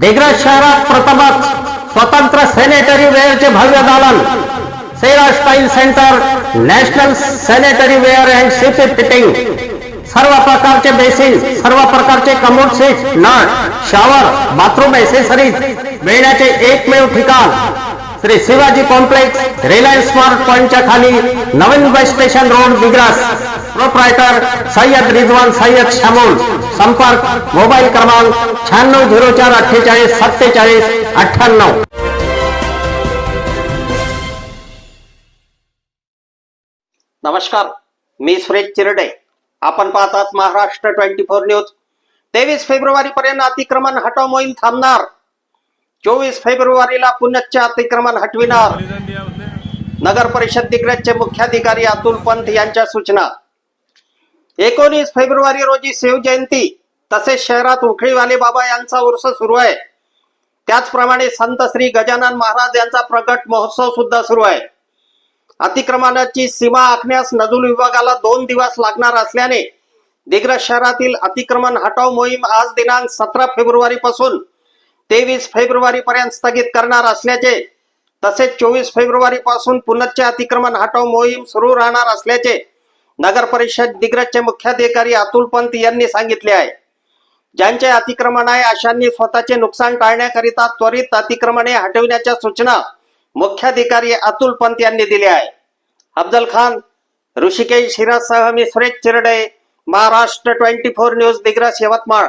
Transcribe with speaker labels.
Speaker 1: दिग्रज शहरात प्रथमच स्वतंत्र सॅनिटरी वेअरचे भव्य दालन. Cera style centre national sanitary ware and city fitting. सर्व प्रकारचे बेसिन सर्व प्रकारचे कमोड सीट नळ शॉवर बाथरूम एसेसरीज मिळण्याचे एकमेव ठिकाण. Shri Shivaji complex Reliance smart पॉइंटच्या खाली नवीन bus station road Digras. Proprietor Sayyad Rizwan Sayyad Shamul. संपर्क मोबाईल क्रमांक शहाण्णव झिरो चार अठ्ठेचाळीस सत्तेचाळीस अठ्ठ्याण्णव
Speaker 2: नमस्कार मी सुरेश चिरडे. आपण पाहतात महाराष्ट्र ट्वेंटी फोर न्यूज. तेवीस फेब्रुवारी पर्यंत अतिक्रमण हटाव मोहीम थांबणार. चोवीस फेब्रुवारीला पुनश्च अतिक्रमण हटविणार. नगर परिषद दिग्रजचे मुख्याधिकारी अतुल पंत यांच्या सूचना. एकोणीस फेब्रुवारी रोजी शिवजयंती तसेच शहरात उखळीवाले बाबा यांचा उर्स सुरू आहे. त्याचप्रमाणे संत श्री गजानन महाराज यांचा प्रगट महोत्सव सुद्धा सुरू आहे. अतिक्रमणाची सीमा आखण्यास नजूल विभागाला दोन दिवस लागणार असल्याने दिग्रज शहरातील अतिक्रमण हटाव मोहीम आज दिनांक सतरा फेब्रुवारी पासून तेवीस फेब्रुवारी पर्यंत स्थगित करणार असल्याचे तसेच चोवीस फेब्रुवारी पासून पुनश्च अतिक्रमण हटाव मोहीम सुरू राहणार असल्याचे नगर परिषद दिग्रजचे मुख्याधिकारी अतुल पंत यांनी सांगितले आहे. ज्यांचे अतिक्रमण आहे अशांनी स्वतःचे नुकसान टाळण्याकरिता त्वरित अतिक्रमणे हटविण्याच्या सूचना मुख्याधिकारी अतुल पंत यांनी दिल्या आहे अफजल खान ऋषिकेश हिरासह मी Suresh Chirde Maharashtra twenty four news Digras Yavatmal.